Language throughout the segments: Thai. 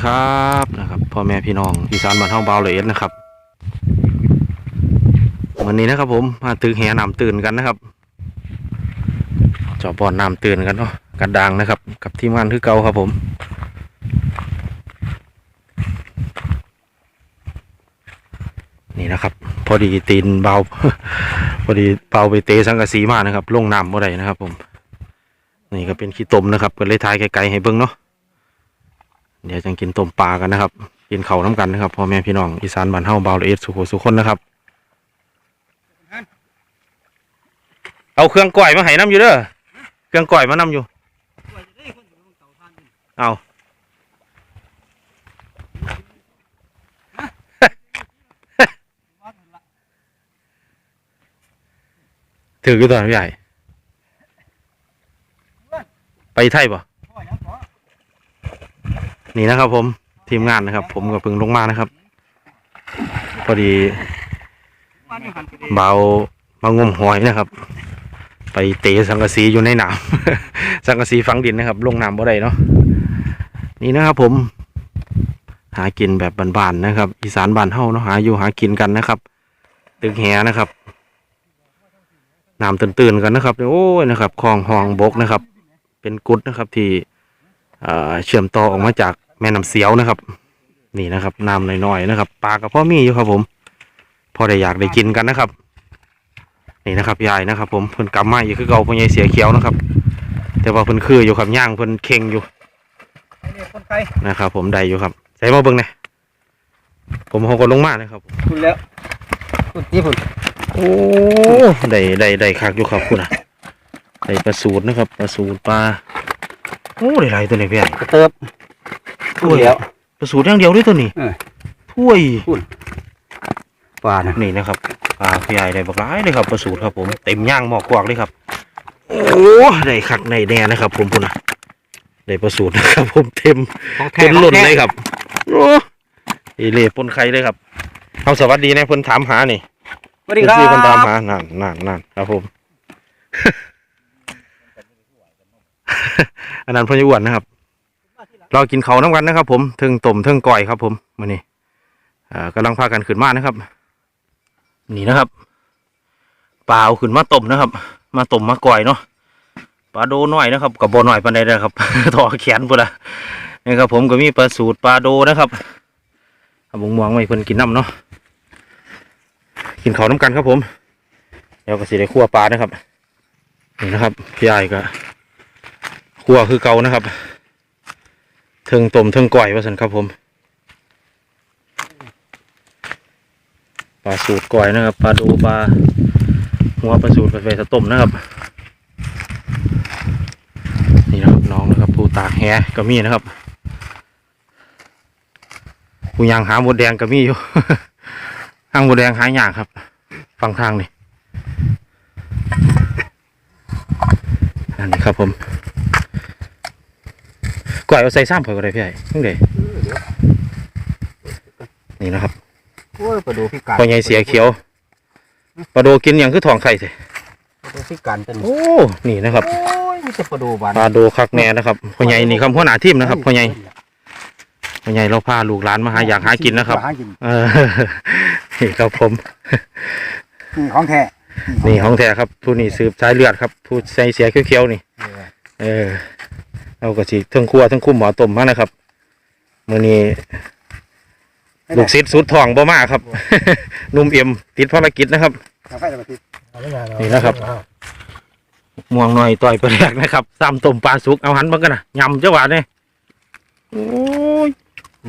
ีครับนะครับพ่อแม่พี่น้องอีสานบ้านเฮาบาเลยเอ็ดนะครับวันนี้นะครับ ผมมาตึกแหน้ำตื่นกันนะครับจอบอลนำตื่นกันเนาะกันดังนะครับ กับทีมงานคือเก่าครับผมนี่นะครับ พอดีตีนเบา พอดีเบาไปเตะสังกะสีมานะครับลงน้ำเมื่อไรนะครับ ผม นี่ก็เป็นขี้ตมนะครับก็เลยทายไกลๆให้เบิ่งเนาะ เดี๋ยวจะกินต้มปลากันนะครับกินเข่าน้ำกันนะครับพ่อแม่พี่น้องอีสานบ้านเฮาเบาละเอียดสุขสุขคนนะครับ เอาเครื่องก่อยมาให้น้ำอยู่เด้อเครื่องก่อยมาน้ำอยู่ เอาถืออยู่ตอนพี่ใหญ่ ไปไทยปะ นี่นะครับ ผมทีมงานนะครับ ผมกับพึ่งลงมานะครับ พอดีเบามางมหอยนะครับ ไปเตะสังกะสีอยู่ในน้ำ สังกะสีฝังดินนะครับ ลงน้ำบ่ได้เนาะนี่นะครับ ผม หากินแบบบานๆนะครับ อีสานบานเฮาเนาะหาอยู่หากินกันนะครับ ตึกแหนะครับน้ำตื่นๆกันนะครับโอ้ยนะครับคลองหองบกนะครับ เป็นกุดนะครับที่ เอ่อเชื่อมต่อออกมาจากแม่น้ำเสียวนะครับ นี่นะครับน้ำน้อยๆนะครับปลากับพ่อมีอยู่ครับ ผม พอได้อยากได้กินกันนะครับ นี่นะครับยายนะครับ ผมเพิ่นกำมาอยู่คือเก่าพ่อใหญ่เสียเขียวนะครับ แต่ว่าเพิ่นคืออยู่ครับย่างเพิ่นเข่งอยู่คนไกลนะครับ ผมได้อยู่ครับใส่มาเบิ่งหนะผมเอาก็ลงมานะครับคุณแล้วคุณนี่คุณโอ้ได้ได้ได้คักอยู่ครับคุณอะได้ปลาสูตรนะครับปลาสูตรปลา โอ้ได้หลายตัวเลยพี่ใหญ่กระเติบถ้วยแล้วปลาสูตรอย่างเดียวด้วยตัวนี้เออถ้วยปลานะนี่นะครับปลาพี่ใหญ่ได้บักหลายเลยครับปลาสูตรครับผมเต็มย่างหมอกกวากเลยครับ โอ้ได้คักในแน่นะครับผมพุ่นนะได้ปลาสูตรนะครับ ผมเต็มของแท้เต็มหล่นเลยครับโอ้อีเล่ปนไข่เลยครับเอาสวัสดีนะเพิ่นถามหานี่สวัสดีครัเพิ่นเพิ่นถามบหานั่นนั่นนั่นครับผม อันนั้นเพิ่นจะอ้วนนะครับ เรากินเขาน้ำกันนะครับ ผมเทิงต้มเทิงก่อยครับ ผมมื้อนี้อ่ากำลังพากันขึ้นมานะครับ นี่นะครับปลาขึ้นมาต้มนะครับ มาต้มมาก่อยเนาะปลาโดน้อยนะครับกับโบน้อยปานใดนะครับต่อแขนพุ่นละนี่ครับ ผมก็มีปลาสูตรปลาโดนะครับเอาบงมวงไม่เพิ่นกินน้ำเนาะกินเขาน้ำกันครับผม เดี๋ยวก็สิได้คั่วปลานะครับนี่นะครับพี่ใหญ่ก็ คั่วคือเก่านะครับเทิงต้มเทิงก่อยว่าสันครับผมปลาสูตรก่อยนะครับปลาดูปลาหัวปลาสูตรไปไปสต้มนะครับนี่นะครับน้องนะครับผู้ตากแหก็มีนะครับผู้ยางหาหมดแดงก็มีอยู่หางหมดแดงหายากครับ ฟังทางนี่อันนี้ครับผม ก่อยเอาใส่ซ้ำเผื่อก็ได้พี่ใหญ่ทั้งเดนี่นะครับโอ้ยปลาดูพี่การพอใหญ่เสียเขียวปลาโดกินอย่างคือทองไข่สิปลาดูพี่การเป็นโอ้นี่นะครับโอ้ยมีแต่ปลาดูบานปลาโดคักแน่นะครับพ่อใหญ่นี่คำพ่อหนาทิมนะครับพ่อใหญ่พ่อใหญ่เราพาลูกหลานมาหาอยากหากินนะครับหากินเออนี่ครับผมนี่ของแท้นี่ของแท้ครับผู้นี่สืบสายเลือดครับผู้ใส่เสียเขียวๆนี่ เออ เออเอากระสีทั้งครัวทั้งคุ้มหมอต้มมานะครับมื้อนี้ลูกศิษย์สุดทองบ่มาครับนุ่มเอี่ยมติดภารกิจนะครับกาแฟจะมาติดนี่นะครับม่วงหน่อยต่อยไปแรกนะครับซ้ำต้มปลาสุกเอาหันมากันนะยำเจ้าหวานเนี่ยโอ้ย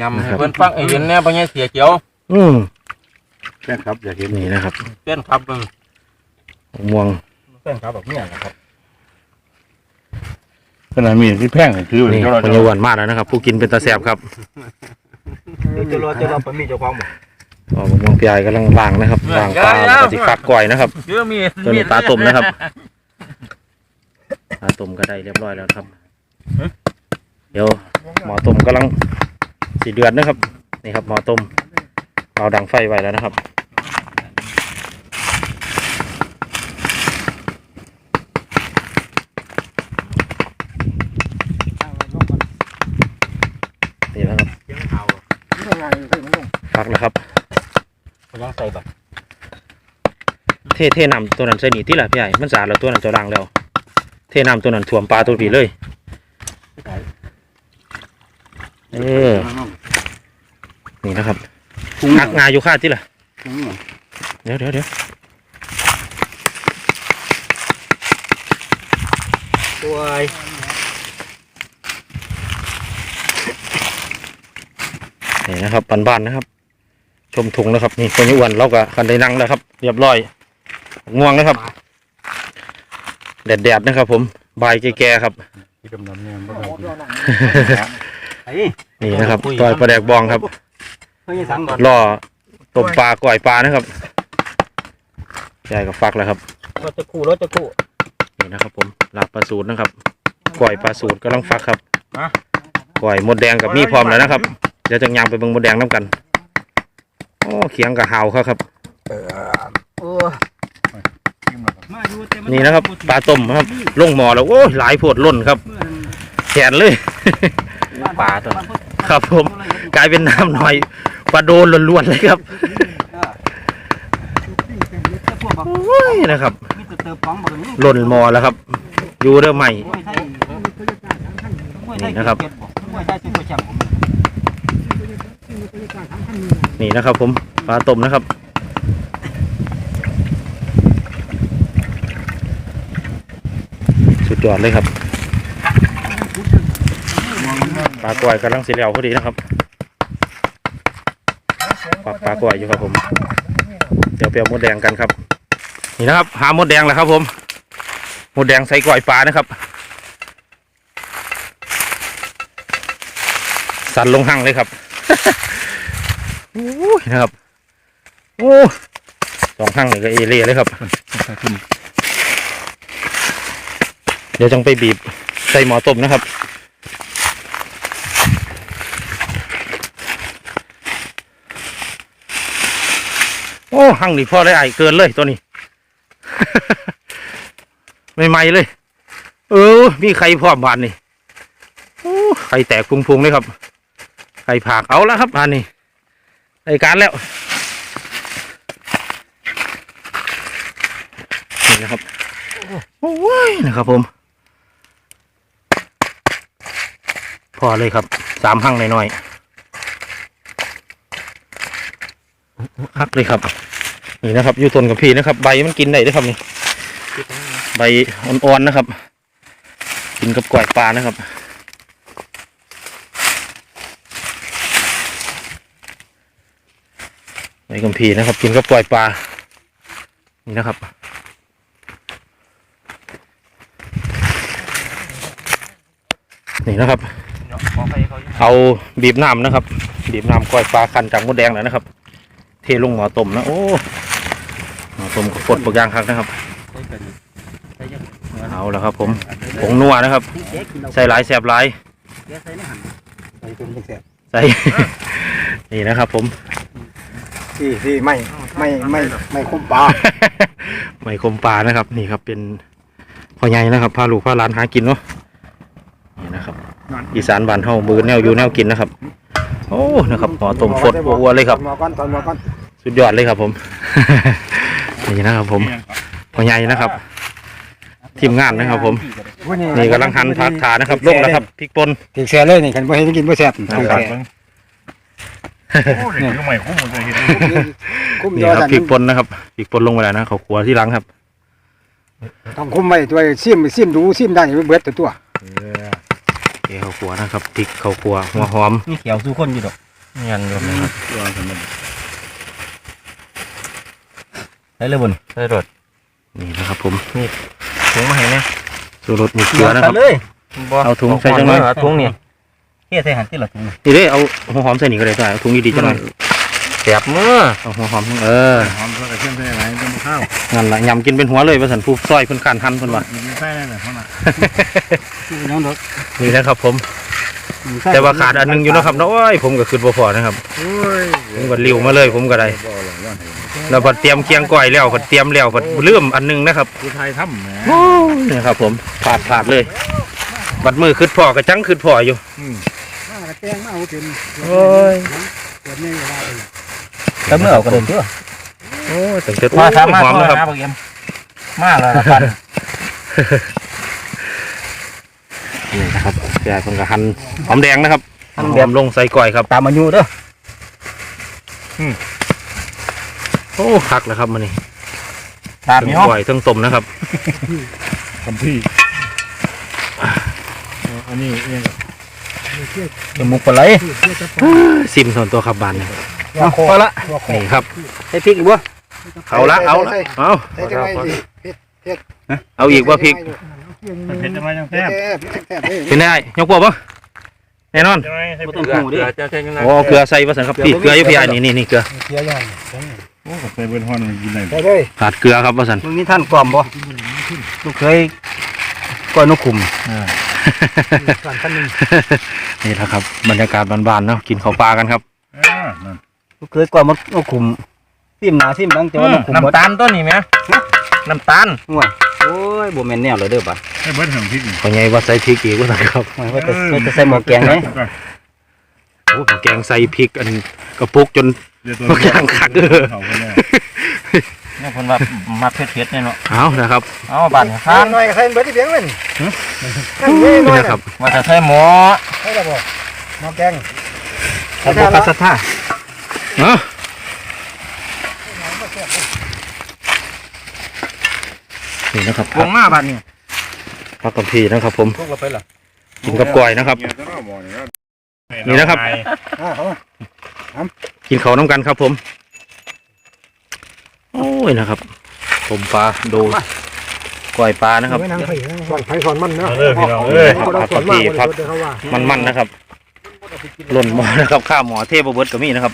ยำให้เพิ่นฟังไอ้เห็นแน่บ่ใช่เสียเขียว อืมแฟนครับอยากเห็นนี่นะครับเต้นครับเบิ่งม่วงแฟนครับแบบนี้นะครับ ขนาดมีที่แพงเลยคือนี่เท่าไหร่คนยวนมากแล้วนะครับ ผู้กินเป็นตาแสบครับเดี๋ยวจะรอจะรอปลามีเจ้าของบ่อ๋อม่วงพี่ใหญ่กำลังล้างนะครับล้างปลาแล้วก็สิฟักก่อยนะครับเยอะมีตัวนี้ปลาต้มนะครับปลาต้มก็ได้เรียบร้อยแล้วครับ เดี๋ยวหมอต้มกำลังสีเดือดนะครับ นี่ครับหมอต้มเอาดังไฟไว้แล้วนะครับนี่นะครับ แล้วครับยังใส่บัตรเทเทน้ำตัวนั้นใส่นี่ที่ละพี่ใหญ่มันสะอาดแล้วตัวนั้นเจะล้างแล้ว เทน้ำตัวนั้นท่วมปลาตัวนี้เลยเออนี่นะครับหักงาอยู่ค่าที่ละเดี๋ยวเดี๋ยวเดี๋ยวตัวนี่นะครับบ้านๆนะครับ ชมถุงนะครับนี่คนนี้อ้วนเราก็คันได้นั่งแล้วครับ เรียบร้อยง่วงนะครับ แดดๆนะครับ ผมบายแก่ๆครับที่กำนันเนี่ยบ่ได้กินไอ้นี่นะครับต่อยปลาแดกบองครับเฮ้ยสังก่อนล่อต้มปลาก่อยปลานะครับใช่กับฟักแล้วครับรถจะคู่รถจะคู่นี่นะครับผมลาบปลาสูตรนะครับก่อยปลาสูตรกำลังฟักครับมาก่อยหมดแดงกับมีพร้อมแล้วนะครับเดี๋ยวจะยางไปเบิ่งหมดแดงน้ำกัน โอ้เขียงกับเฮาเขาครับโอ้กินแล้วครับมาอยู่แต่มันี่นะครับปลาต้มครับลงหม้อแล้วโอ้ยหลายโพดล้นครับแขนเลยปลาตัวครับผม กลายเป็นน้ำหน่อยปลาโดนล้วนๆเลยครับโอ้ยนะครับมีแต่เติมปังแบบนี้หล่นหม้อแล้วครับ อยู่เด้อใหม่มวยไทยมวยไทยนี่นะครับ นี่นะครับผมปลาต้มนะครับสุดยอดเลยครับปลากล้วยกำลังสีเหลวพอดีนะครับปลาปลากล้วยอยู่ครับผมเดี๋ยวเปรี้ยวมดแดงกันครับ นี่นะครับ หามดแดงแล้วครับ ผมมดแดงใส่กล้วยปลานะครับสั่นลงหั่งเลยครับ โอ้ยนะครับ โอ้สองหั่งนี่ก็เอเล่เลยครับ เดี๋ยวจังไปบีบใส่หมอต้มนะครับโอ้หั่งนี่พอได้ไอายเกินเลยตัวนี้ ไม่ไหมเลย เออ มีไข่พร้อมบานนี่โอ้ไข่แตกพุงๆเลยครับ ไข่ผากเอาแล้วครับบานนี้ได้การแล้วนี่นะครับโอ้ยนะครับผม พอเลยครับสามหั่งหน่อยๆฮักเลยครับ นี่นะครับอยู่ต้นกับพี่นะครับ ใบมันกินได้ด้วยครับนี่ใบอ่อนๆนะครับ กินกับกล้วยปลานะครับ ใบกัมพีนะครับ กินกับกล้วยปลา นี่นะครับ นี่นะครับ เอาบีบน้ำนะครับ บีบน้ำกล้วยปลาคันจากมดแดงแล้วนะครับ เทลงหม้อต้มนะ โอ้หม้อต้มกับปดปกย่างครับนะครับ เอาแล้วครับ ผมผงนัวนะครับ ใส่หลายแสบหลาย ใส่ในหันใส่เป็นจังแซ่บใส่นี่นะครับผม ที่ที่ไม่ไม่ไม่ไม่คุ้มปลาไม่คมปลานะครับ นี่ครับเป็นพ่อใหญ่นะครับพาลูกพาหลานหากินเนาะนี่นะครับ อีสานบ้านเฮามือแนวอยู่แนวกินนะครับ โอ้นะครับหอต้มฟดอัวๆเลยครับตอนมาก่อนตอนมาก่อนสุดยอดเลยครับผม นี่นะครับ ผมพ่อใหญ่นะครับ ทีมงานนะครับ ผม นี่กำลังหั่นผักขานะครับลงแล้วครับพริกป่นถึงแซ่เลยนี่กันบ่ให้กินบ่แซ่บนะครับ โอ้นี่คือใหม่คุ้มหมดเลยเห็นคุ้มนี่ยอครับสันพริกป่นนะครับพริกป่นลงไปแล้วนะเขาขัวที่หลังครับต้องคุ้มไว้ตัวซิมซิมดูซิมได้ไม่เบิดตัวตัวโอเคเขาขัวนะครับพริกเขาขัวหัวหอมนี่เขียวสู้คนอยู่ดอกเงียนอยู่นะครับได้เลยบุญได้รถนี่นะครับ ผมถุงมาให้เนี่ยสูรสมีเกลือนะครับเลยบ่เอาถุงใส่จังหน่อยเอาถุงนี่ เฮ็ดใส่หันที่ละถุงนี่เด้เอาหัวหอมใส่นี่ก็ได้ใส่เอาถุงดีๆจังหน่อยแสบมือเอาหัวหอมเออหอมเพื่อกระเทียมใส่ไหนเป็นข้าวงั้นละยำกินเป็นหัวเลยว่าสันผู้ซอยเพิ่นขานหั่นเพิ่นว่ามันใส่ได้เลยเท่านั้นน้องดอกนี่นะครับผม แต่ว่าขาดอันหนึงอยู่นะครับเนาะโอ้ยผมก็คือบ่พอนะครับโอ้ยผมก็ริ้วมาเลยผมก็ได้บ่หรอกย้อนให้แล้วพอเตรียมเคียงก้อยแล้วพอเตรียมแล้วพอลืมอันหนึงนะครับผู้ไทยทำแหมโอ้ยนะครับผมผาดผาดเลยบัดมือคืดพ่อก็จังคืดพ่ออยู่อืมมา กระแตงมาเอาเป็นโอ้ยเกิดนี่ว่าแต่เมื่อเอาก็ได้ตัวโอ้ยแต่งเสร็จมาสามารถหอมมานะครับนะบ่เกมมาแล้วละปันนี่นะครับยายเพิ่งกะหั่นหอมแดงนะครับหั่นแบบหอมลงใส่ก่อยครับ ตามอายุเด้อโอ้คักแล้วครับมันนี่ตามทั้มีงห้องก่อยทั้งต้มนะครับคำพี่อันนี้เนี่ย จมูกปลาไหลซิมส่วนตัวครับบานนี่เอาพอละนี่ครับใส่พริกอีกบ่เอาละเอาละเอาใส่จังไรดิเอาอีกว่าพริกมันเผ็ดจะมาจังแซ่แซ่บบแซ่บเลยเป็นได้ยกพวกปะแน่นอนจะไม่ใช่บ่เผ็ต้อดงหูดิโอ้เอาเกลือใส่มาสันครับพี่เกลืออยุพยานี่นี่นี่เกลือเคี้ยวย่างโอ้ใส่เบอร์ฮอนมันกินได้ใส่เลยขาดเกลือครับมาสันมึงนี่ท่านกล่อมบ่ลูกเคยก้อยนกขุม สั่นขั้นหนึ่งนี่แหละครับ บรรยากาศบานๆเนาะกินข้าวปลากันครับอ่านั่นลูกเคยก้อยนกขุมซิมหน้าซิมหลังแต่ว่านกขุมน้ำตาลตัวนี้ไหมน้ำตาลห่วยโอ้ยบ่แม่นแนวเลยเด้อบัดให้เบิร์ดแห่งพริกนี่พอไงว่าใส่พริกอีกว่าสันครับห่วยว่าจะว่าจะใส่หม้อแกงไหมโอ้แกงใส่พริกอันกระปุกจนเดี๋ยวตัวพวกอย่างคักเด้อ เขาไปแล้วเนี่ยคนว่ามักเผ็ดๆเนี่ยเนาะเอานะครับเอาบาดข้าข้านหน่อยก็ใส่เบิร์ดที่เบียงเลยนั่นเว้ยหน่นี่อยนะครับว่าจะใส่หมูให้ระบอกหม้อแกงถ้าบ่คัดศรัทธาเนาะนี่นะครับวงมาบาดนี่พักกับพี่นะครับ ผมพวกเราไปล่ะกินกับกล้อยนะครับ นี่นะครับ อ่าเขากินเขาวน้ำกันครับผม โอ้ยนะครับผมปลาดูกล้อยปลานะครับ ไม่นั่งไผ่สอนไผ่สอนมันเนาะเอาเลยพี่น้องเอ้ย เราสอนมากเลยเดี๋ยวเขาว่ามันๆนะครับหล่นหมอนะครับข้าวหมอเทพเบิร์ดก็มีนะครับ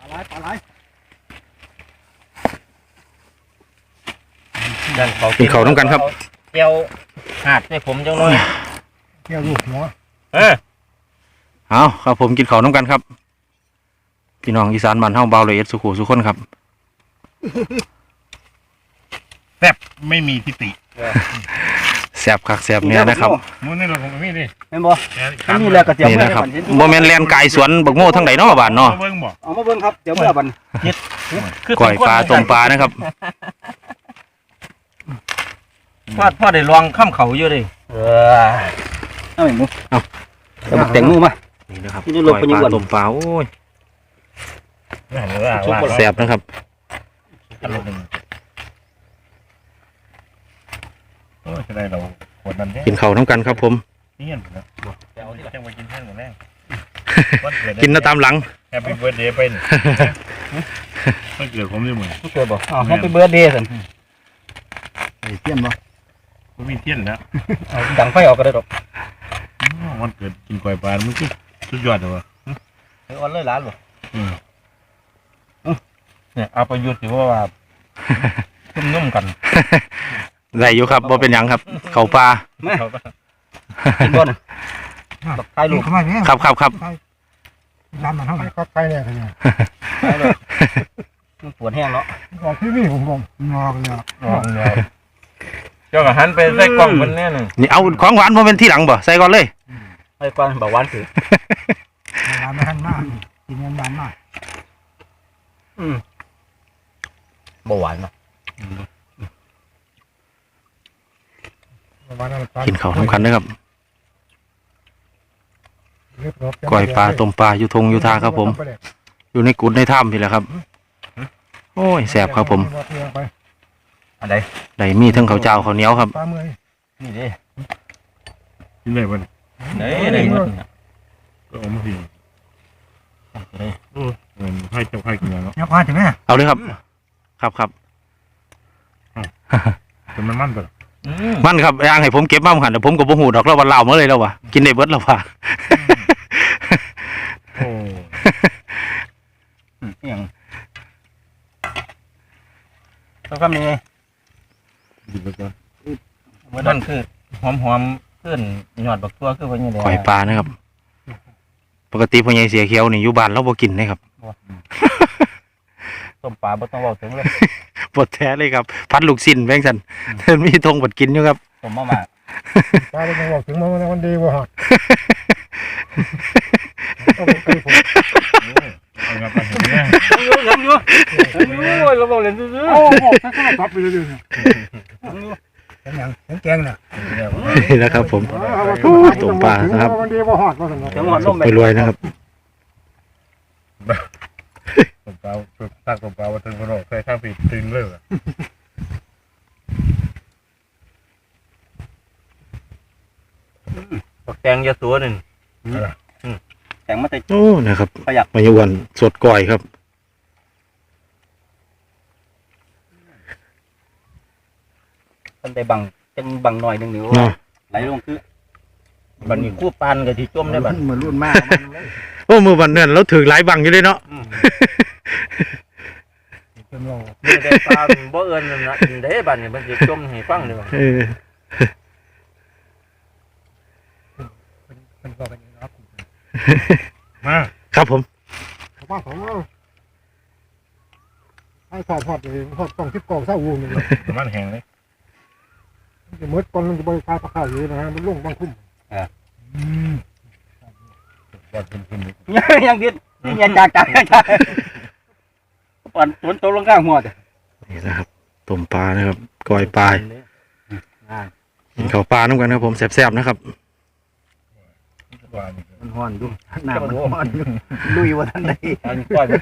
ปลาไหลปลาไหลดันเขากินเขาวน้ำกันครับเจียวหาดให้ผมจังหน่อยเที่ยวลูกหัวเออเอาครับผมกินเขาวน้ำกันครับ พี่น้องอีสานบ้านเฮาเบาเลยเอ็ดสุขุสุขคนครับ แซ่บไม่มีทิฏฐิแสบคักแสบเนี้ยนะครับมื้อนี้เราคงไม่นี่แม่นบ่อันนี้แหละก็เจียวนี่เมื่อนะครับบัดโมเมนแลนกายสวนบักโม่ทั้งไหนเนาะบ้านเนาะเบิ่งบ่เอามาเบิ่งครับเจียวเมื่อบัดคือก้อยปลาต้มปลานะครับพ่อพ่อได้ลองข้ามเขาอยู่ดิเออเอาอีกหมูเอาแต่บักแตงหมูมา นี่นะครับนี่ลก้งอยไปปนี่ลาก่อน ต้มปลาโอ้ยนี่เนื้อว่าแสบนะครับ โอ้ยจะได้เราขวดนั้นแท้กินเขาวน้ำกันครับ ผม นี่เห็นนะจังไปกินแท่งหมดแรงวันเกิดกินนะตามหลังแฮปปี้เบิร์ดเดย์ไปนี่วันเกิดผมด้วยมึงเกิดบ่อ๋อแฮปปี้เบิร์ดเดย์ซั่นเที่ยนบ่ผมมีเทียนแล้วเอาดังไฟออกก็ได้ดอกวันเกิดกินกล้วยปลามันคือสุดยอดเลยวะเออวันเลยหลานบ่อืม เนี่ยเอาไปยุดอยู่ว่าชุ่มนุ่มกันได้อยู่ครับว่าเป็นหยังครับ เขาปลากินบ่น่ะบักถ่ายรูปเข้ามาเนี่ยครับครับครับร้านมันเท่าไหร่ก็ใกล้เนี่ยเนี่ยถ่ายรูปมันปวดแห้งเนาะบอกพี่พี่ผมบอกงอกันเลยเจ้าก็หันไปใส่กล้องมันแน่หนึ่งนี่เอาของหวานพอเป็นที่หลังบ่ใส่ก่อนเลยไอ้ก่อนเบาหวานคือร้านไม่ทันมากกินเงินร้านมากอืมเบาหวานเนาะวันนั้นกินเขาวน้ำกันนะครับก้อยปลาต้มปลาอยู่ทงอยู่ทาครับผม อยู่ในกุดในถ้ำพี่แหละครับ โอ้ยแสบครับผมอะไรได้มีทั้งข้าวเจ้าข้าวเหนียวครับปลาเมื่อยนี่เด้กินได้ปะเด้ได้หมดน่ะก็เอามาสิเงินให้เจ้าให้กินแล้วยับพาถึงไหมเอาเลยครับ ครับครับแต่มันมันปะอืมมันครับย่างให้ผมเก็บมาหันแต่ผมก็บ่หูดอกแล้ววันเล่ามาเลยแล้ววะกินได้เบิดแล้ววะโอ้อืมอหยังต้องทำยังไงดีไปก่อนว่านั่นคือหอมหอมๆขึ้นหยอดบักตัวคือว่าอย่างไรก้อยปลานะครับ ปกติพ่อใหญ่เสียเขียวนี่อยู่บ้านเราบ่กินนะครับ ต้มปลาบ่ต้องเว้าถึงเลยปวดแท้เลยครับ พัดลูกสิ้นแบงสันมีทงบดกินอยู่ครับ ต้มมาม่าปลาเป็นบอกถึงมันวันดีว่าหอดเอาครับไปเนี่ยอยู่ยังอยู่โอ้ยเราบอกเล่นซื่อโอ้โหถ้าเขาตับไปเรื่อยๆเนี่ยเห็นยังเห็นแกงเนี่ยนี่นะครับ ผมตัวปลานะครับมันดีบ่หอดว่าสนๆจังหวัดลมไปรวยนะครับ ตบเปล่าตักตบเปล่ามาถึงกระโดดใส่ข้างปีตึงเลยว่ะปักแตงยาตัวหนึ่งแตงมาแต่โอ้นะครับประหยัดมายวนสดก่อยครับ มันได้บังจะบังหน่อยหนึ่งนี่ว่าเนาะไหลลงคือ บัดนี้คู่ปานกับที่จมได้บัดเหมือนรุ่นมากมันเลยโอ้มือวันนั้นเราถือหลายบังอยู่เลยเนาะจนเรานี่ได้ปลาบ่เอิ้นนั่นนะเด้บัดนี้มันสิจมให้ฟังเด้อเออเป็นก็เป็นอย่างนี้ครับมาครับผมชาวบ้านเขาให้ทอดทอดเลยทอดต้องคิดกองเศร้าวูนี่เลยประมาณแห้งเลยจะมืดก่อนมันจะบริการปลาข้าวอยู่นะฮะมันลุ่งบางคุ้มอืมว่าขึ้นขึ้น ยังดิดยังจากจากจากปานฝนตกลงข้างหัวเด้อนี่นะครับต้มปลานะครับก่อยปลากินข้าวปลาน้ำกันครับผมแซ่บๆนะครับว่านี่มันห้อนอยู่น้ำมันห้อนอยู่ลุยว่าท่านใด อันนี้ก้อยมัน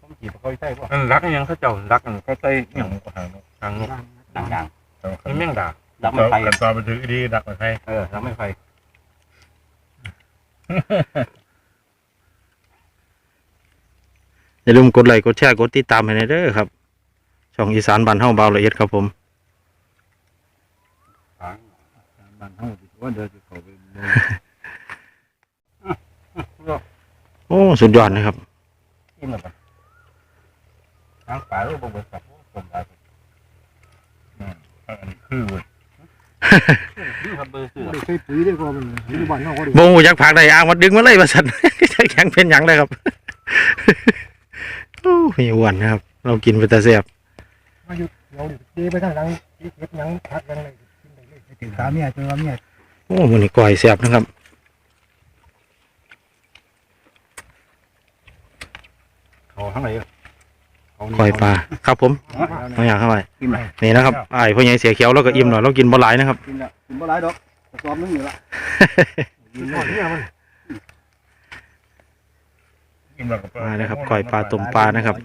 ผมจีบ เขาใช่ป่ะอันรักยังเขาเจ้ารักอันเขาใส่หยังก็หางทางนกต่างเขาๆนี่แม่งด่าดัรักกไม่ไปกันตอนไปถึงดีดักมาให้เออรักไม่ไปอย่าลืมกดไลค์กดแชร์กดติดตามให้หน่อยเด้อครับ ช่องอีสานบ้านเฮาเบาละเอียดครับผมบ้านเฮาสิว่าเดินสิเข้าไปเมืองโอ้ สุดยอดนะครับ กินแล้วปะ ทางป่าลูกบ่เบิดกับผมไปอันนี้คือเว้ยดูครับเบอร์ซื้อไม่ใช่ปุ๋ยได้ก็มันอยู่บ้านนอกก็ดีโบหูยักผักได้อ้างมาดึงมาเลยมาสั่นจะแข็งเป็นหยังเลยครับ โอ้ยอ้วนนะครับ เรากินไปแต่แซ่บมาอยู่เราดีไปทางหลังเก็บยังพักยังเลยกินได้เลยถึงขาเมียจนว่าเมียโอ้มันนี่ก่อยแซ่บนะครับ เขาทั้งหลายก่อยปลาครับผมเอาอย่างเข้าไปกินไหมนี่นะครับไอ้ายพ่อใหญ่เสียเขียวแล้วก็อิ่มหน่อยเรากินบ่หลายนะครับกินละกินบ่หลายดอกกระสอบนึงอยู่ละกินหอดเนี่ยมันกินแบบกับมาเลยครับก่อยปลาต้มปลานะครับ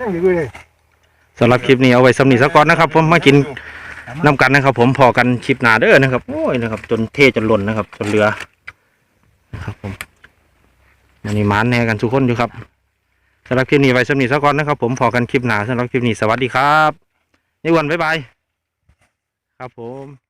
ยังอยู่เลยสำหรับคลิปนี้เอาไว้สำนีสักก่อนนะครับผมมากินน้ำกันนะครับ ผมพอกันคลิปหน้าเด้อนะครับโอ้ยนะครับ จนเทจนหล่นนะครับ จนเรือนะครับผมมันนี่หมานแน่กันทุกคนอยู่ครับ สำหรับคลิปนี้ไว้สำนีสักก่อนนะครับ ผมพอกันคลิปหนาสำหรับคลิปนี้สวัสดีครับนี่วันบ๊ายบายครับผม